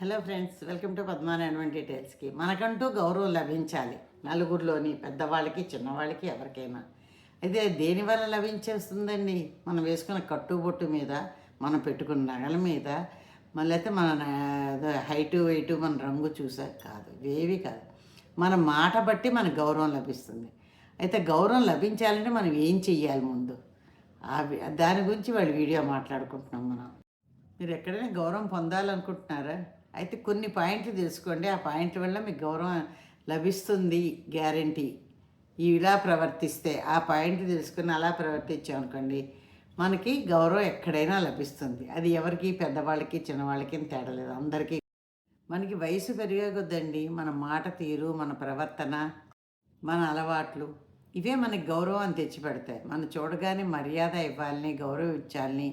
Hello friends welcome to Padmanarayana డీటెయిల్స్కి మనకంటూ గౌరవం లభించాలి. నలుగురిలోని పెద్దవాళ్ళకి చిన్నవాళ్ళకి ఎవరికైనా. అయితే దేనివల్ల లభించేస్తుందండి? మనం వేసుకున్న కట్టుబొట్టు మీద మనం పెట్టుకున్న నగల మీద మళ్ళీ అయితే మన హైటు వెయిట్ మన రంగు చూసా కాదు ఇవేవి కాదు. మన మాట బట్టి మనకు గౌరవం లభిస్తుంది. అయితే గౌరవం లభించాలంటే మనం ఏం చెయ్యాలి ముందు? దాని గురించి వాళ్ళు వీడియో మాట్లాడుకుంటున్నాం మనం. మీరు ఎక్కడైనా గౌరవం పొందాలనుకుంటున్నారా? అయితే కొన్ని పాయింట్లు తెలుసుకోండి. ఆ పాయింట్ల వల్ల మీకు గౌరవం లభిస్తుంది గ్యారంటీ. ఇలా ప్రవర్తిస్తే ఆ పాయింట్ తెలుసుకుని అలా ప్రవర్తించామనుకోండి మనకి గౌరవం ఎక్కడైనా లభిస్తుంది. అది ఎవరికి పెద్దవాళ్ళకి చిన్నవాళ్ళకి ఏం తేడా లేదు. అందరికీ మనకి వయసు పెరిగే కొద్దండి మన మాట తీరు మన ప్రవర్తన మన అలవాట్లు ఇవే మనకి గౌరవం తెచ్చిపెడతాయి. మనం చూడగానే మర్యాద ఇవ్వాలని గౌరవం ఇచ్చాలని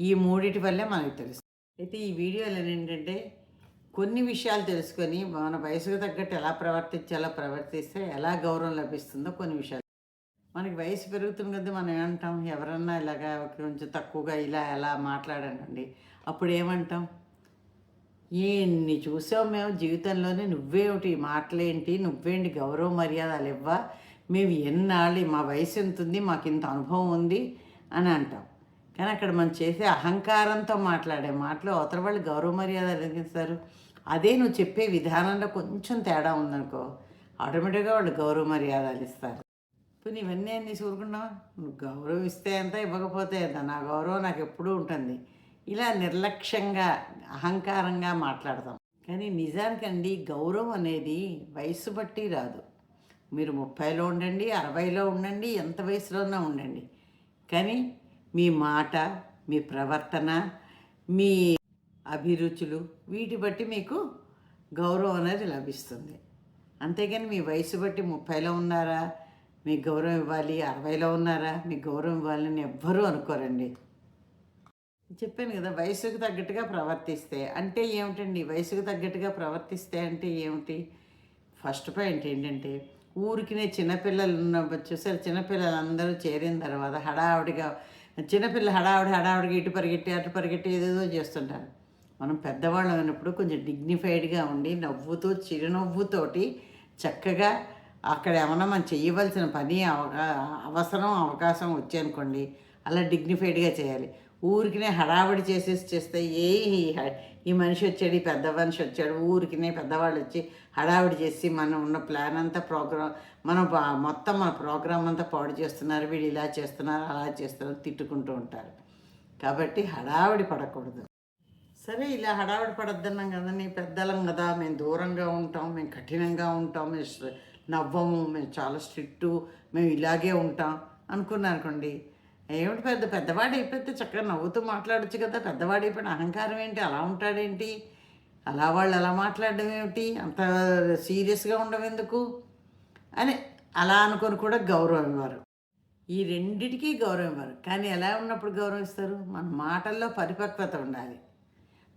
ఈ మూడిటి వల్లే మనకు తెలుసు. అయితే ఈ వీడియోలో ఏంటంటే కొన్ని విషయాలు తెలుసుకొని మన వయసుకు తగ్గట్టు ఎలా ప్రవర్తించాలో ప్రవర్తిస్తే ఎలా గౌరవం లభిస్తుందో కొన్ని విషయాలు. మనకి వయసు పెరుగుతుంది కదా మనం ఏమంటాం? ఎవరన్నా ఇలాగా కొంచెం తక్కువగా ఇలా ఎలా మాట్లాడానండి అప్పుడు ఏమంటాం? ఎన్ని చూసావు మేము జీవితంలోనే నువ్వేమిటి? మాటలేంటి? నువ్వేంటి? గౌరవ మర్యాదలు ఇవ్వా? మేము ఎన్నాళ్ళు మా వయసు ఎంత ఉంది? మాకు ఇంత అనుభవం ఉంది అని అంటాం. కానీ అక్కడ మనం చేసే అహంకారంతో మాట్లాడే మాటలు అవతల వాళ్ళు గౌరవ మర్యాదలు అనిపిస్తారు అదే నువ్వు చెప్పే విధానంలో కొంచెం తేడా ఉందనుకో ఆటోమేటిక్గా వాళ్ళు గౌరవ మర్యాదలు ఇస్తారు. ఇప్పుడు ఇవన్నీ అన్నీ చూరుకున్నావు నువ్వు గౌరవం ఇస్తే ఎంత ఇవ్వకపోతే ఎంత? నా గౌరవం నాకు ఎప్పుడూ ఉంటుంది. ఇలా నిర్లక్ష్యంగా అహంకారంగా మాట్లాడతాం. కానీ నిజానికండి గౌరవం అనేది వయసు బట్టి రాదు. మీరు ముప్పైలో ఉండండి అరవైలో ఉండండి ఎంత వయసులోనే ఉండండి. కానీ మీ మాట మీ ప్రవర్తన మీ అభిరుచులు వీటి బట్టి మీకు గౌరవం అనేది లభిస్తుంది. అంతేగాని మీ వయసు బట్టి ముప్పైలో ఉన్నారా? మీకు గౌరవం ఇవ్వాలి అరవైలో ఉన్నారా? మీకు గౌరవం ఇవ్వాలని ఎవ్వరూ అనుకోరండి. చెప్పాను కదా వయసుకు తగ్గట్టుగా ప్రవర్తిస్తే అంటే ఏమిటండి? వయసుకు తగ్గట్టుగా ప్రవర్తిస్తే అంటే ఏమిటి? ఫస్ట్ పాయింట్ ఏంటంటే ఊరికినే చిన్నపిల్లలు ఉన్న చూసారు? చిన్నపిల్లలు అందరూ చేరిన తర్వాత హడావుడిగా చిన్నపిల్ల హడావుడి హడావుడిగా ఇటు పరిగెట్టి అటు పరిగెట్టి ఏదేదో చేస్తుంటారు. మనం పెద్దవాళ్ళం అయినప్పుడు కొంచెం డిగ్నిఫైడ్గా ఉండి నవ్వుతూ చిరునవ్వుతోటి చక్కగా అక్కడ ఏమన్నా మనం చేయవలసిన పని అవకా అవసరం అవకాశం వచ్చాయనుకోండి అలా డిగ్నిఫైడ్గా చేయాలి. ఊరికినే హడావిడి చేసేసి చేస్తే ఏ ఈ మనిషి వచ్చాడు ఈ పెద్ద మనిషి వచ్చాడు ఊరికినే పెద్దవాళ్ళు వచ్చి హడావిడి చేసి మనం ఉన్న ప్లాన్ అంతా ప్రోగ్రామ్ మనం మొత్తం మన ప్రోగ్రామ్ అంతా పాడు చేస్తున్నారు వీడు ఇలా చేస్తున్నారు అలా చేస్తున్నారు తిట్టుకుంటూ ఉంటారు. కాబట్టి హడావిడి పడకూడదు. సరే ఇలా హడావిడి పడద్దన్నాం నీ పెద్దలం కదా మేము దూరంగా ఉంటాం మేము కఠినంగా ఉంటాం మేము నవ్వము మేము చాలా స్ట్రిక్టు మేము ఇలాగే ఉంటాం అనుకున్నారు అనుకోండి ఏమిటి పెద్ద పెద్దవాడు అయిపోతే చక్కగా నవ్వుతూ మాట్లాడొచ్చు కదా. పెద్దవాడు అయిపోయిన అహంకారం ఏంటి? అలా ఉంటాడేంటి? అలా వాళ్ళు అలా మాట్లాడడం ఏమిటి? అంత సీరియస్గా ఉండడం ఎందుకు? అని అలా అనుకొని కూడా గౌరవం ఇవ్వరు ఈ రెండిటికి గౌరవం ఇవ్వరు కానీ ఎలా ఉన్నప్పుడు గౌరవం ఇస్తారు? మన మాటల్లో పరిపక్వత ఉండాలి.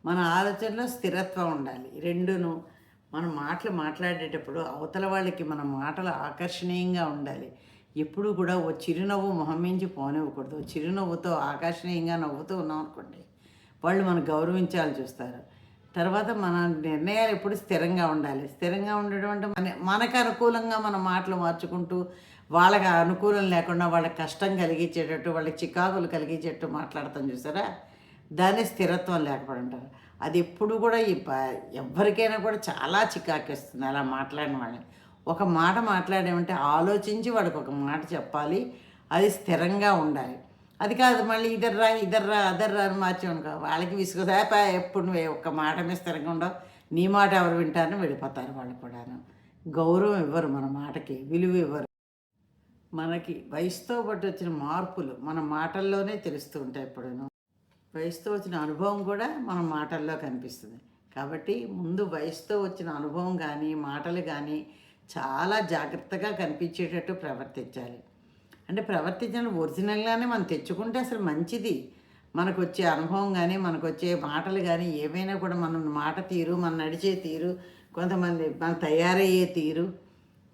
మన ఆలోచనలో స్థిరత్వం ఉండాలి. రెండును మన మాటలు మాట్లాడేటప్పుడు అవతల వాళ్ళకి మన మాటలు ఆకర్షణీయంగా ఉండాలి. ఎప్పుడు కూడా ఓ చిరునవ్వు మొహం మించి పోనివ్వకూడదు. చిరునవ్వుతో ఆకర్షణీయంగా నవ్వుతూ ఉన్నాం అనుకోండి వాళ్ళు మనం గౌరవించాలి చూస్తారు. తర్వాత మన నిర్ణయాలు ఎప్పుడు స్థిరంగా ఉండాలి. స్థిరంగా ఉండడం అంటే మన మనకు అనుకూలంగా మన మాటలు మార్చుకుంటూ వాళ్ళకి అనుకూలం లేకుండా వాళ్ళకి కష్టం కలిగించేటట్టు వాళ్ళకి చికాకులు కలిగించేటట్టు మాట్లాడతాం చూసారా? దాన్ని స్థిరత్వం లేకపోవడంటారు అది ఎప్పుడు కూడా ఈ ప- ఎవరికైనా కూడా చాలా చికాకేస్తుంది అలా మాట్లాడిన వాళ్ళని. ఒక మాట మాట్లాడామంటే ఆలోచించి వాడికి ఒక మాట చెప్పాలి. అది స్థిరంగా ఉండాలి. అది కాదు మళ్ళీ ఇదర్రా ఇదర్రా అదర్రా అని మార్చామనుకో వాళ్ళకి విసుగుదాపా ఎప్పుడు నువ్వు ఒక్క మాట మీద స్థిరంగా ఉండవు. నీ మాట ఎవరు వింటారని వెళ్ళిపోతారు వాళ్ళు కూడాను. గౌరవం ఇవ్వరు మన మాటకి విలువ ఇవ్వరు. మనకి వయసుతో పాటు వచ్చిన మార్పులు మన మాటల్లోనే తెలుస్తూ ఉంటాయి ఎప్పుడూను వయసుతో వచ్చిన అనుభవం కూడా మన మాటల్లో కనిపిస్తుంది. కాబట్టి ముందు వయసుతో వచ్చిన అనుభవం కానీ మాటలు కానీ చాలా జాగ్రత్తగా కనిపించేటట్టు ప్రవర్తించాలి. అంటే ప్రవర్తించిన ఒరిజినల్గానే మనం తెచ్చుకుంటే అసలు మంచిది. మనకు వచ్చే అనుభవం కానీ మనకు వచ్చే మాటలు కానీ ఏవైనా కూడా మనం మాట తీరు మన నడిచే తీరు కొంతమంది మన తయారయ్యే తీరు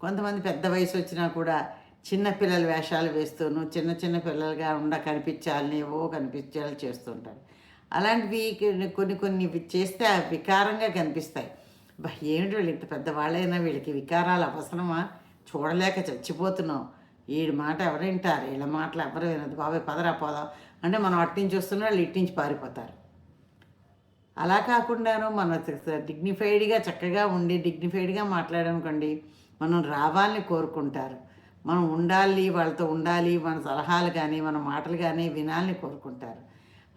కొంతమంది పెద్ద వయసు వచ్చినా కూడా చిన్న పిల్లల వేషాలు వేస్తూను చిన్న చిన్న పిల్లలుగా ఉండ కనిపించాలని ఏవో కనిపించాలని చేస్తుంటారు అలాంటివి కొన్ని కొన్ని చేస్తే వికారంగా కనిపిస్తాయి. ఏమిటి వీళ్ళు ఇంత పెద్దవాళ్ళైనా వీళ్ళకి వికారాలు అవసరమా? చూడలేక చచ్చిపోతున్నాం. వీడి మాట ఎవరు వింటారు? వీళ్ళ మాటలు ఎవరు వినదు. బాబాయ్ పదరా పోదాం. అంటే మనం అట్టించి వస్తున్న వాళ్ళు ఇట్టించి పారిపోతారు. అలా కాకుండాను మన డిగ్నిఫైడ్గా చక్కగా ఉండి డిగ్నిఫైడ్గా మాట్లాడనుకోండి మనం రావాలని కోరుకుంటారు. మనం ఉండాలి వాళ్ళతో ఉండాలి మన సలహాలు కానీ మన మాటలు కానీ వినాలని కోరుకుంటారు.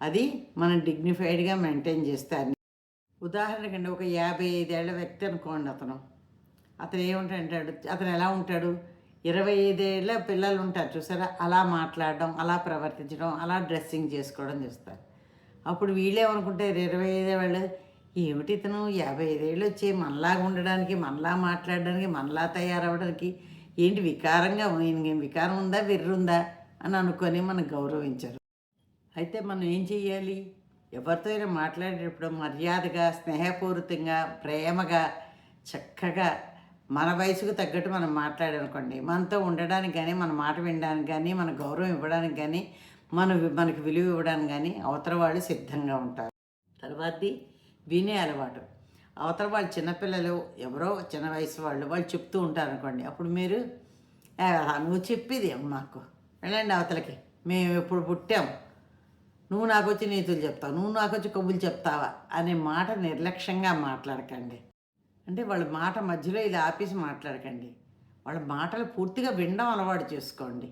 అది మనం డిగ్నిఫైడ్గా మెయింటైన్ చేస్తారు ఉదాహరణకండి ఒక యాభై ఐదేళ్ళ వ్యక్తి అనుకోండి అతను. అతను ఏముంటాడు అతను ఎలా ఉంటాడు? ఇరవై ఐదేళ్ళ పిల్లలు ఉంటారు చూసారా? అలా మాట్లాడడం అలా ప్రవర్తించడం అలా డ్రెస్సింగ్ చేసుకోవడం చూస్తారు. అప్పుడు వీళ్ళేమనుకుంటారు ఇరవై ఐదే వాళ్ళు ఏమిటి ఇతను? యాభై ఐదేళ్ళు వచ్చి మనలాగా ఉండడానికి మనలా మాట్లాడడానికి మనలా తయారవడానికి ఏంటి వికారంగా ఈయనకి వికారం ఉందా వెర్రుందా అని అనుకొని మనం గౌరవించరు. అయితే మనం ఏం చెయ్యాలి? ఎవరితో మాట్లాడేటప్పుడు మర్యాదగా స్నేహపూరితంగా ప్రేమగా చక్కగా మన వయసుకు తగ్గట్టు మనం మాట్లాడనుకోండి మనతో ఉండడానికి కానీ మన మాట వినడానికి కానీ మన గౌరవం ఇవ్వడానికి కానీ మన మనకి విలువ ఇవ్వడానికి కానీ అవతల వాళ్ళు సిద్ధంగా ఉంటారు. తర్వాతది వినే అలవాటు. అవతల వాళ్ళు చిన్నపిల్లలు ఎవరో చిన్న వయసు వాళ్ళు వాళ్ళు చెప్తూ ఉంటారు అనుకోండి అప్పుడు మీరు నువ్వు చెప్పేది మాకు. వెళ్ళండి అవతలకి. మేము ఎప్పుడు పుట్టాం. నువ్వు నాకు వచ్చి నీతులు చెప్తావు నువ్వు నాకు వచ్చి కబుర్లు చెప్తావా అనే మాట నిర్లక్ష్యంగా మాట్లాడకండి. అంటే వాళ్ళ మాట మధ్యలో ఇలా ఆపేసి మాట్లాడకండి. వాళ్ళ మాటలు పూర్తిగా వినడం అలవాటు చేసుకోండి.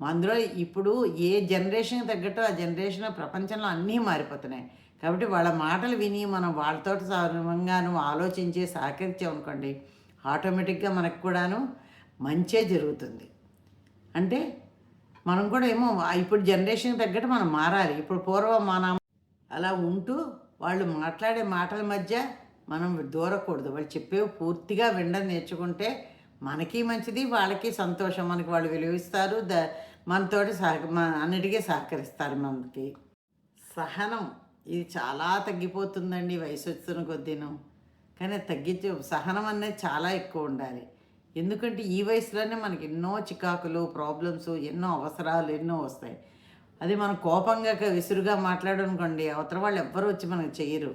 అందులో ఇప్పుడు ఏ జనరేషన్ తగ్గట్టు ఆ జనరేషన్ ప్రపంచంలో అన్నీ మారిపోతున్నాయి. కాబట్టి వాళ్ళ మాటలు విని మనం వాళ్ళతో సమంగాను ఆలోచించి సహకరించామనుకోండి ఆటోమేటిక్గా మనకు కూడాను మంచే జరుగుతుంది. అంటే మనం కూడా ఏమో ఇప్పుడు జనరేషన్ తగ్గట్టు మనం మారాలి. ఇప్పుడు పూర్వం మన అలా ఉంటూ వాళ్ళు మాట్లాడే మాటల మధ్య మనం దూరకూడదు. వాళ్ళు చెప్పేవి పూర్తిగా వినడం నేర్చుకుంటే మనకి మంచిది వాళ్ళకి సంతోషం. మనకి వాళ్ళు విలువిస్తారు ద మనతోటి సహ మన అన్నిటికీ సహకరిస్తారు మనకి. సహనం ఇది చాలా తగ్గిపోతుందండి వయసు వచ్చిన కొద్దీను. కానీ తగ్గించే సహనం అనేది చాలా ఎక్కువ ఉండాలి. ఎందుకంటే ఈ వయసులోనే మనకి ఎన్నో చికాకులు ప్రాబ్లమ్స్ ఎన్నో అవసరాలు ఎన్నో వస్తాయి. అది మనం కోపంగా విసురుగా మాట్లాడనుకోండి అవతల వాళ్ళు ఎవ్వరు వచ్చి మనకు చేయరు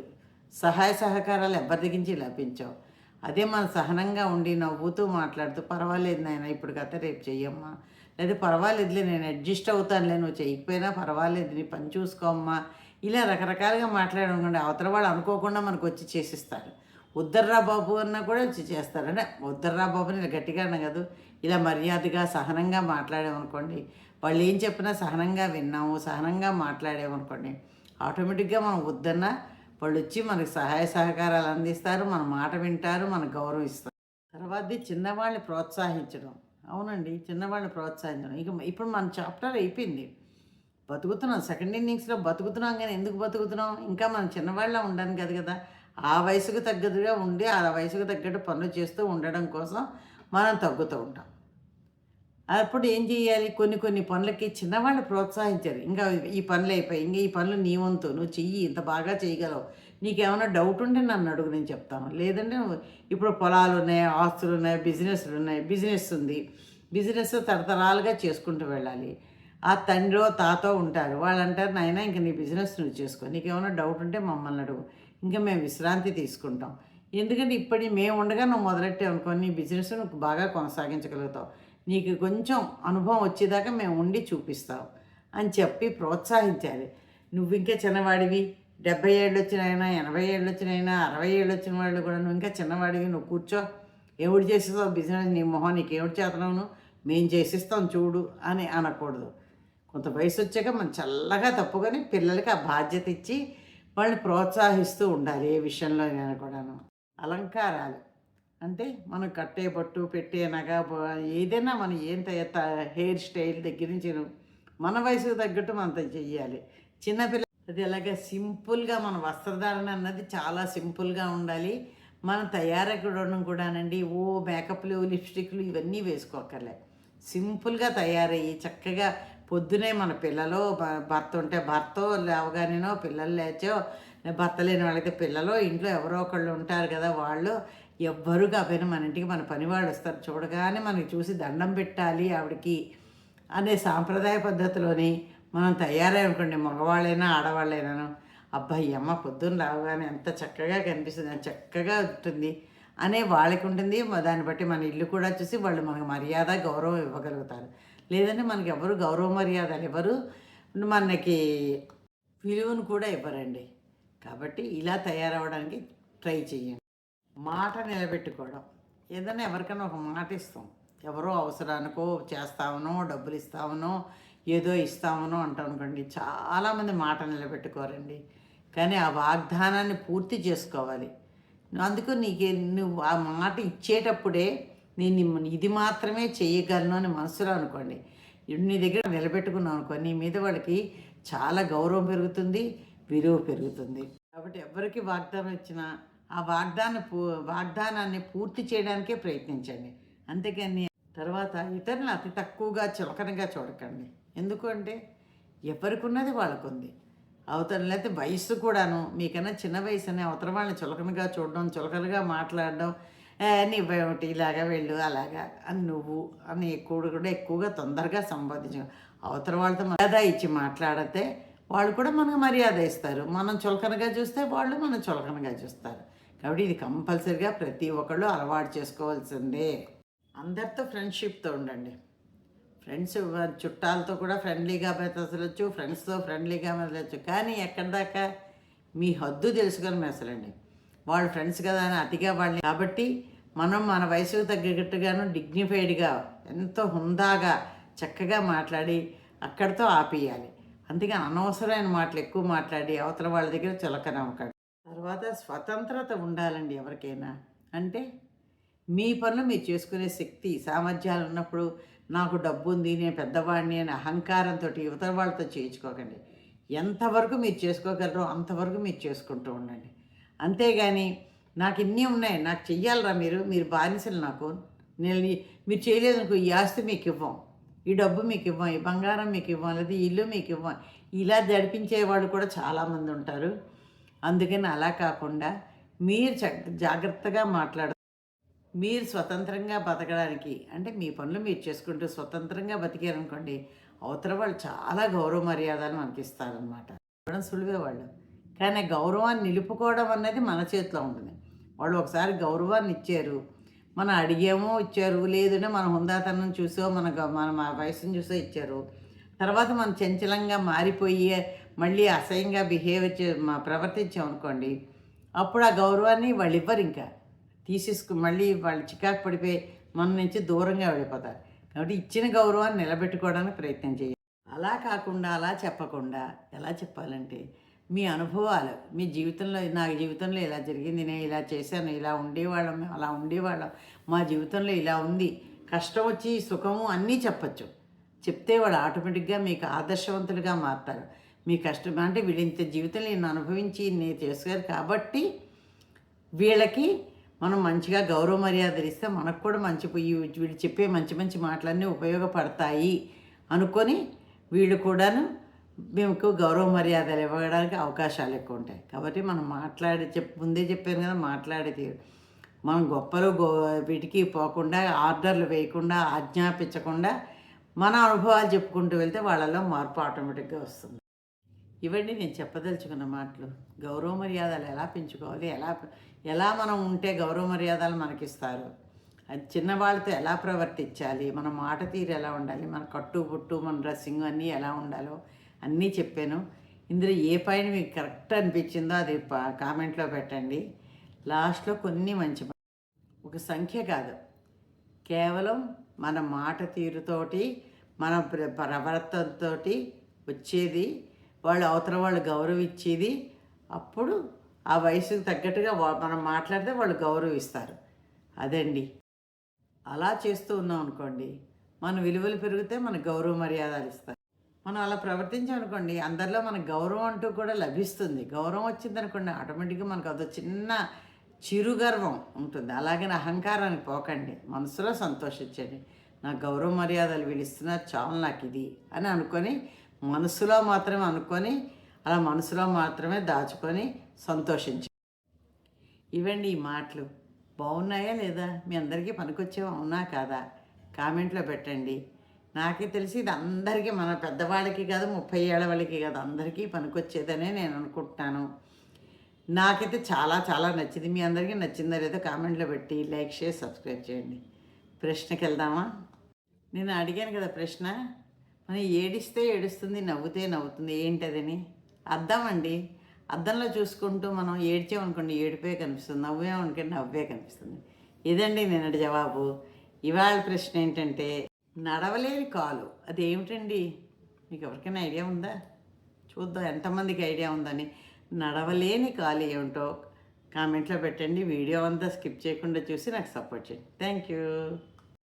సహాయ సహకారాలు ఎవరి దగ్గరించి లభించవు. అదే మనం సహనంగా ఉండి నవ్వుతూ మాట్లాడుతూ పర్వాలేదు నాయన ఇప్పుడు కథ రేపు చెయ్యమ్మా. లేదా పర్వాలేదులే నేను అడ్జస్ట్ అవుతానులే నువ్వు చేయకపోయినా పర్వాలేదు నీ పని చూసుకోమ్మా. ఇలా రకరకాలుగా మాట్లాడనుకోండి అవతల వాళ్ళు అనుకోకుండా మనకు వచ్చి చేసిస్తారు. ఉద్దర్రా బాబు అన్నా కూడా వచ్చి చేస్తారు. అంటే ఉద్దర్రా బాబుని ఇలా గట్టిగా అన్న కాదు ఇలా మర్యాదగా సహనంగా మాట్లాడామనుకోండి వాళ్ళు ఏం చెప్పినా సహనంగా విన్నాము సహనంగా మాట్లాడామనుకోండి ఆటోమేటిక్గా మనం వద్దన్నా వాళ్ళు వచ్చి మనకు సహాయ సహకారాలు అందిస్తారు మన మాట వింటారు మనకు గౌరవం ఇస్తారు. తర్వాతది చిన్నవాళ్ళని ప్రోత్సహించడం. అవునండి చిన్నవాళ్ళని ప్రోత్సహించడం. ఇక ఇప్పుడు మన చాప్టర్ అయిపోయింది. బతుకుతున్నాం. సెకండ్ ఇన్నింగ్స్లో బతుకుతున్నాం కానీ ఎందుకు బతుకుతున్నాం? ఇంకా మనం చిన్నవాళ్ళ ఉండడానికి కదా కదా. ఆ వయసుకు తగ్గట్టుగా ఉండి ఆ వయసుకు తగ్గట్టు పనులు చేస్తూ ఉండడం కోసం మనం తగ్గుతూ ఉంటాం. అప్పుడు ఏం చేయాలి కొన్ని కొన్ని పనులకి చిన్నవాళ్ళు ప్రోత్సహించారు. ఇంకా ఈ పనులు అయిపోయి ఇంకా ఈ పనులు నీ వంతు నువ్వు చెయ్యి ఇంత బాగా చేయగలవు. నీకేమైనా డౌట్ ఉంటే నన్ను అడుగు నేను చెప్తాను. లేదంటే నువ్వు ఇప్పుడు పొలాలు ఉన్నాయి ఆస్తులు ఉన్నాయి బిజినెస్లు ఉన్నాయి బిజినెస్ ఉంది. బిజినెస్ తరతరాలుగా చేసుకుంటూ వెళ్ళాలి. ఆ తండ్రో తాతో ఉంటారు. వాళ్ళు అంటారు నాయన ఇంక నీ బిజినెస్ నువ్వు చేసుకో. నీకేమైనా డౌట్ ఉంటే మమ్మల్ని అడుగు. ఇంకా మేము విశ్రాంతి తీసుకుంటాం. ఎందుకంటే ఇప్పటి మేము ఉండగా నువ్వు మొదలెట్టే అనుకో నీ బిజినెస్ నువ్వు బాగా కొనసాగించగలుగుతావు. నీకు కొంచెం అనుభవం వచ్చేదాకా మేము ఉండి చూపిస్తాం అని చెప్పి ప్రోత్సహించాలి. నువ్వు ఇంకా చిన్నవాడివి. డెబ్బై ఏళ్ళు వచ్చినైనా ఎనభై ఏళ్ళు వచ్చినైనా అరవై ఏళ్ళు వచ్చిన వాళ్ళు కూడా నువ్వు ఇంకా చిన్నవాడివి. నువ్వు కూర్చో. ఎవడు చేసేస్తావు బిజినెస్ నీ మొహం నీకు ఎవడు చేతనవును? మేము చేసిస్తాం చూడు అని అనకూడదు. కొంత వయసు వచ్చాక మనం చల్లగా తప్పుకొని పిల్లలకి ఆ బాధ్యత ఇచ్చి వాళ్ళని ప్రోత్సహిస్తూ ఉండాలి ఏ విషయంలో అయినా కూడాను. అలంకారాలు. అంటే మనం కట్టే పట్టు పెట్టే నగ ఏదైనా మనం ఏం హెయిర్ స్టైల్ దగ్గర నుంచి మన వయసుకు తగ్గట్టు మనం చెయ్యాలి. చిన్నపిల్ల అది అలాగే సింపుల్గా మన వస్త్రధారణ అన్నది చాలా సింపుల్గా ఉండాలి. మనం తయారకూడడం కూడానండి ఓ మేకప్లు లిప్స్టిక్లు ఇవన్నీ వేసుకోకర్లే సింపుల్గా తయారయ్యి చక్కగా పొద్దునే మన పిల్లలు భ- భర్త ఉంటే భర్త లేవగానేనో పిల్లలు లేచో భర్త లేని వాళ్ళైతే పిల్లలు ఇంట్లో ఎవరో ఒకళ్ళు ఉంటారు కదా వాళ్ళు ఎవ్వరు కాకపోయినా మన ఇంటికి మన పనివాడు వస్తారు. చూడగానే మనకి చూసి దండం పెట్టాలి ఆవిడకి అనే సాంప్రదాయ పద్ధతిలోని మనం తయారై అనుకోండి మగవాళ్ళైనా ఆడవాళ్ళైనాను అబ్బాయి అమ్మ పొద్దున్న రావగానే ఎంత చక్కగా కనిపిస్తుంది ఎంత చక్కగా ఉంటుంది అనే వాళ్ళకి ఉంటుంది. దాన్ని బట్టి మన ఇల్లు కూడా చూసి వాళ్ళు మనకు మర్యాద గౌరవం ఇవ్వగలుగుతారు. లేదంటే మనకి ఎవరు గౌరవ మర్యాదలు ఇవ్వరు మనకి విలువను కూడా ఇవ్వరండి. కాబట్టి ఇలా తయారవడానికి ట్రై చేయండి మాట నిలబెట్టుకోవడం. ఏదైనా ఎవరికైనా ఒక మాట ఇస్తాం. ఎవరో అవసరానికో చేస్తామనో డబ్బులు ఇస్తామనో ఏదో ఇస్తామనో అంటాం అనుకోండి. చాలామంది మాట నిలబెట్టుకోరండి. కానీ ఆ వాగ్దానాన్ని పూర్తి చేసుకోవాలి. అందుకు నీకు నువ్వు ఆ మాట ఇచ్చేటప్పుడే నేను ఇది మాత్రమే చేయగలను అని మనసులో అనుకోండి. నీ దగ్గర నిలబెట్టుకున్నావు అనుకో నీ మీద వాళ్ళకి చాలా గౌరవం పెరుగుతుంది విలువ పెరుగుతుంది. కాబట్టి ఎవరికి వాగ్దానం ఇచ్చినా ఆ వాగ్దాన పూ వాగ్దానాన్ని పూర్తి చేయడానికే ప్రయత్నించండి. అంతేకాని తర్వాత ఇతరులను అతి తక్కువగా చులకనగా చూడకండి. ఎందుకంటే ఎవరికి ఉన్నది వాళ్ళకు ఉంది అవతల లేకపోతే వయసు కూడాను మీకన్నా చిన్న వయసు అవతల వాళ్ళని చులకనగా చూడడం చులకనగా మాట్లాడడం నీ ఒకటి ఇలాగా వెళ్ళు అలాగా. అని నువ్వు అని ఎక్కువ కూడా ఎక్కువగా తొందరగా సంబోధించు అవతల వాళ్ళతో మర్యాద ఇచ్చి మాట్లాడితే వాళ్ళు కూడా మనకు మర్యాద ఇస్తారు. మనం చులకనగా చూస్తే వాళ్ళు మనం చులకనగా చూస్తారు. కాబట్టి ఇది కంపల్సరిగా ప్రతి ఒక్కళ్ళు అలవాటు చేసుకోవాల్సిందే. అందరితో ఫ్రెండ్షిప్తో ఉండండి. ఫ్రెండ్స్ చుట్టాలతో కూడా ఫ్రెండ్లీగా మెదలచ్చు ఫ్రెండ్స్తో ఫ్రెండ్లీగా మెదలచ్చు కానీ ఎక్కడి దాకా? మీ హద్దు తెలుసుకొని మెసలండి వాళ్ళు ఫ్రెండ్స్ కదా అని అతిగా వాళ్ళని. కాబట్టి మనం మన వయసుకు తగ్గట్టుగాను డిగ్నిఫైడ్గా ఎంతో హుందాగా చక్కగా మాట్లాడి అక్కడితో ఆపేయాలి అందుకే అనవసరమైన మాటలు ఎక్కువ మాట్లాడి అవతల వాళ్ళ దగ్గర చులకనమ్మకండి తర్వాత స్వతంత్రత ఉండాలండి ఎవరికైనా. అంటే మీ పనులు మీరు చేసుకునే శక్తి సామర్థ్యాలు ఉన్నప్పుడు నాకు డబ్బు ఉంది నేను పెద్దవాడిని అనే అహంకారంతో యువత వాళ్ళతో చేయించుకోకండి. ఎంతవరకు మీరు చేసుకోగలరో అంతవరకు మీరు చేసుకుంటూ ఉండండి. అంతేగాని నాకు ఇన్ని ఉన్నాయి. నాకు చెయ్యాలరా మీరు? మీరు బానిసలు నాకు. నేను మీరు చేయలేదు అనుకో ఈ ఆస్తి మీకు ఇవ్వం. ఈ డబ్బు మీకు ఇవ్వం. ఈ బంగారం మీకు ఇవ్వం. లేదా ఇల్లు మీకు ఇవ్వం. ఇలా జడిపించే వాళ్ళు కూడా చాలామంది ఉంటారు. అందుకని అలా కాకుండా మీరు జాగ్రత్తగా మాట్లాడ మీరు స్వతంత్రంగా బతకడానికి అంటే మీ పనులు మీరు చేసుకుంటూ స్వతంత్రంగా బతికారనుకోండి అవతల వాళ్ళు చాలా గౌరవ మర్యాదలు మనకి ఇస్తారనమాట సులువే వాళ్ళు కానీ గౌరవాన్ని నిలుపుకోవడం అనేది మన చేతిలో ఉంటుంది. వాళ్ళు ఒకసారి గౌరవాన్ని ఇచ్చారు మనం అడిగామో ఇచ్చారు లేదంటే మన హుందాతనం చూసో మన మన మా వయసును చూసో ఇచ్చారు. తర్వాత మనం చంచలంగా మారిపోయి మళ్ళీ అసహ్యంగా బిహేవ్ చే మా ప్రవర్తించాం అనుకోండి అప్పుడు ఆ గౌరవాన్ని వాళ్ళు ఇవ్వరు ఇంకా. తీసేసుకు మళ్ళీ వాళ్ళు చికాకు పడిపోయి మన నుంచి దూరంగా వెళ్ళిపోతారు. కాబట్టి ఇచ్చిన గౌరవాన్ని నిలబెట్టుకోవడానికి ప్రయత్నం చేయాలి అలా కాకుండా అలా చెప్పకుండా ఎలా చెప్పాలంటే మీ అనుభవాలు మీ జీవితంలో నా జీవితంలో ఇలా జరిగింది నేను ఇలా చేశాను ఇలా ఉండేవాళ్ళం మేము అలా ఉండేవాళ్ళం మా జీవితంలో ఇలా ఉంది కష్టం వచ్చి సుఖము అన్నీ చెప్పచ్చు. చెప్తే వాడు ఆటోమేటిక్గా మీకు ఆదర్శవంతులుగా మారుతారు. మీ కష్టం అంటే వీళ్ళు ఇంత జీవితంలో నేను అనుభవించి నేను చేశారు కాబట్టి వీళ్ళకి మనం మంచిగా గౌరవ మర్యాదలు ఇస్తే మనకు కూడా మంచి వీళ్ళు చెప్పే మంచి మంచి మాటలన్నీ ఉపయోగపడతాయి అనుకొని వీళ్ళు కూడాను మేము గౌరవ మర్యాదలు ఇవ్వడానికి అవకాశాలు ఎక్కువ ఉంటాయి. కాబట్టి మనం మాట్లాడి చెప్ ముందే చెప్పాను కదా మాట్లాడేది మనం గొప్పలు గో వీటికి పోకుండా ఆర్డర్లు వేయకుండా ఆజ్ఞాపించకుండా మన అనుభవాలు చెప్పుకుంటూ వెళ్తే వాళ్ళలో మార్పు ఆటోమేటిక్గా వస్తుంది. ఇవన్నీ నేను చెప్పదలుచుకున్న మాటలు. గౌరవ మర్యాదలు ఎలా పెంచుకోవాలి? ఎలా ఎలా మనం ఉంటే గౌరవ మర్యాదలు మనకిస్తారు? అది చిన్నవాళ్ళతో ఎలా ప్రవర్తించాలి? మన మాట తీరు ఎలా ఉండాలి? మన కట్టుబుట్టు మన డ్రెస్సింగ్ అన్నీ ఎలా ఉండాలో అన్నీ చెప్పాను. ఇందులో ఏ పైన మీకు కరెక్ట్ అనిపించిందో అది కామెంట్లో పెట్టండి. లాస్ట్లో కొన్ని మంచి ఒక సంఖ్య కాదు. కేవలం మన మాట తీరుతోటి మన ప్రవర్తనతో వచ్చేది వాళ్ళు అవతల వాళ్ళు గౌరవించేది అప్పుడు ఆ వయసుకు తగ్గట్టుగా మనం మాట్లాడితే వాళ్ళు గౌరవిస్తారు. అదండి. అలా చేస్తూ ఉన్నాం అనుకోండి మన విలువలు పెరిగితే మన గౌరవ మర్యాదలు ఇస్తారు. మనం అలా ప్రవర్తించామనుకోండి అందరిలో మనకు గౌరవం అంటూ కూడా లభిస్తుంది. గౌరవం వచ్చిందనుకోండి ఆటోమేటిక్గా మనకు అదో చిన్న చిరు గర్వం ఉంటుంది అలాగని అహంకారానికి పోకండి. మనసులో సంతోషించండి. నా గౌరవ మర్యాదలు వీళ్ళు చాలు నాకు ఇది అని అనుకొని మనసులో మాత్రమే అనుకొని అలా మనసులో మాత్రమే దాచుకొని సంతోషించండి. ఇవండి ఈ మాటలు. బాగున్నాయా లేదా? మీ అందరికీ పనికొచ్చేవా? అవునా కాదా? కామెంట్లో పెట్టండి. నాకే తెలిసి ఇది అందరికీ మన పెద్దవాళ్ళకి కాదు ముప్పై ఏళ్ళ వాళ్ళకి కాదు అందరికీ పనికొచ్చేదనే నేను అనుకుంటున్నాను. నాకైతే చాలా చాలా నచ్చింది. మీ అందరికీ నచ్చిందో లేదో కామెంట్లో పెట్టి లైక్ షేర్ సబ్స్క్రైబ్ చేయండి. ప్రశ్నకి వెళ్దామా? నేను అడిగాను కదా ప్రశ్న. మనం ఏడిస్తే ఏడుస్తుంది నవ్వుతే నవ్వుతుంది ఏంటదని? అర్థమండి అండి. అద్దంలో చూసుకుంటూ మనం ఏడ్చామనుకోండి ఏడిపే కనిపిస్తుంది. నవ్వేమనుకోండి నవ్వే కనిపిస్తుంది. ఇదండి నిన్నటి జవాబు. ఇవాళ ప్రశ్న ఏంటంటే నడవలేని కాలు. అది ఏమిటండి మీకు ఎవరికైనా ఐడియా ఉందా? చూద్దాం ఎంతమందికి ఐడియా ఉందని. నడవలేని కాలు ఏమిటో కామెంట్లో పెట్టండి. వీడియో అంతా స్కిప్ చేయకుండా చూసి నాకు సపోర్ట్ చేయండి. Thank you.